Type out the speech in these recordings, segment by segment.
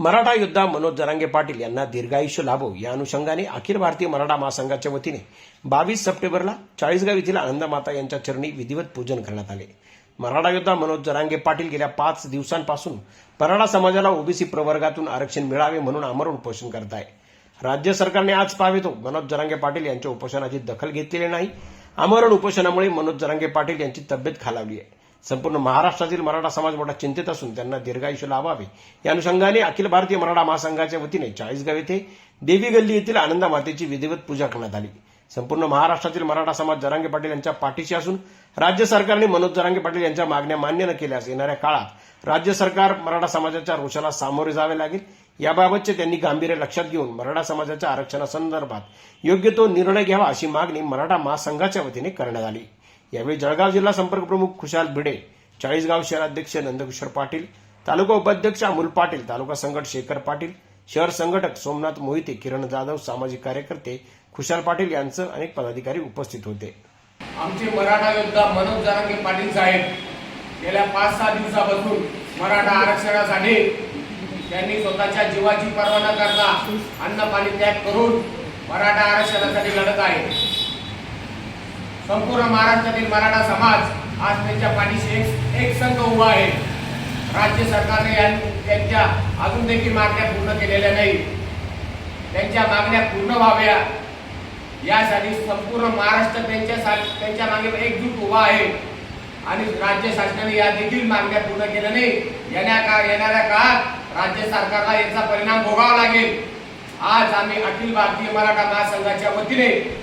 मराठा योद्धा मनोज जरांगे पाटील यांना दीर्घायुष्य लाभो. या अनुषंगाने अखिल भारतीय मराठा महासंघाच्या वतीने बावीस सप्टेंबरला चाळीसगाव येथील आनंदमाता यांच्या चरणी विधिवत पूजन करण्यात आले. मराठा योद्धा मनोज जरांगे पाटील गेल्या पाच दिवसांपासून मराठा समाजाला ओबीसी प्रवर्गातून आरक्षण मिळावे म्हणून आमरण उपोषण करत आहे. राज्य सरकारने आज पावेतो मनोज जरांगे पाटील यांच्या उपोषणाची दखल घेतलेली नाही. आमरण उपोषणामुळे मनोज जरांगे पाटील यांची तब्येत खालावली आहे. संपूर्ण महाराष्ट्रातील मराठा समाज मोठा चिंतेत असून त्यांना दीर्घायुष्य लाभावे. या अनुषंगाने अखिल भारतीय मराठा महासंघाच्या वतीने चाळीसगाव येथे देवी गल्ली येथील आनंदा मातेची विधिवत पूजा करण्यात आली. संपूर्ण महाराष्ट्रातील मराठा समाज जरांगे पाटील यांच्या पाठीशी असून राज्य सरकारने मनोज जरांगे पाटील यांच्या मागण्या मान्य न केल्यास येणाऱ्या काळात राज्य सरकार मराठा समाजाच्या रोषाला सामोरे जावे लागेल. याबाबतचे त्यांनी गांभीर्य लक्षात घेऊन मराठा समाजाच्या आरक्षणासंदर्भात योग्य तो निर्णय घ्यावा अशी मागणी मराठा महासंघाच्या वतीने करण्यात आली. यावेळी जळगाव जिल्हा संपर्क प्रमुख खुशाल भिडे चाळीसगाव शहराध्यक्ष नंदकिशोर पाटील तालुका उपाध्यक्ष अमोल पाटील तालुका संघट शेखर पाटील शहर संघटक सोमनाथ मोहिते किरण जाधव सामाजिक कार्यकर्ते खुशाल पाटील यांचं अनेक पदाधिकारी उपस्थित होते. आमचे मराठा योद्धा मनोज जरांगे पाटील साहेब गेल्या पाच सहा दिवसापासून मराठा आरक्षणासाठी त्यांनी स्वतःच्या जीवाची पर्वा न करता अन्न पाणी त्याग करून मराठा आरक्षणासाठी लढत आहे. संपूर्ण महाराष्ट्रातील मराठा समाज आज त्यांच्या पाठीशी एक एक संघ उभा आहे. राज्य सरकारने त्यांच्या अजून देखील मागण्या पूर्ण केलेल्या नाही. त्यांच्या मागण्या पूर्ण व्हाव्या. यासाठी संपूर्ण महाराष्ट्र त्यांच्या सा- त्यांच्या मागे एकजूट उभा आहे. आणि राज्य शासनाने या देखील मागण्या पूर्ण केल्या नाही. येण्या का येणाऱ्या काळात राज्य सरकारला याचा परिणाम भोगावा लागेल. आज आम्ही अखिल भारतीय मराठा महासंघाच्या वतीने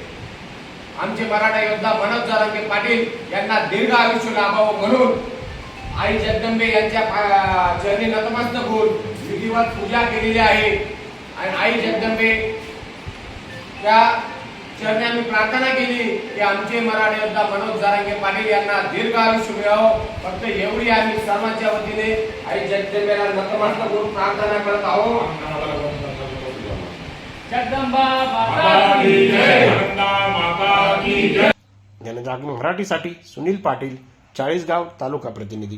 आमचे मराठा योद्धा मनोज जरांगे पाटील यांना दीर्घ आयुष्य लाभावं म्हणून आई जगदंबे यांच्या चरणी नतमस्तक होऊन विधिवत पूजा केलेली आहे. आणि आई जगदंबे त्या चरणी आम्ही प्रार्थना केली की आमचे मराठा योद्धा मनोज जारांगे पाटील यांना दीर्घ आयुष्य मिळावं. फक्त एवढी आम्ही सर्वांच्या वतीने आई जगदंबेला नतमस्तक होऊन प्रार्थना करत आहोत. जगदंबा माता की जय. मराठीसाठी सुनील पाटील चाळीसगाव तालुका प्रतिनिधी.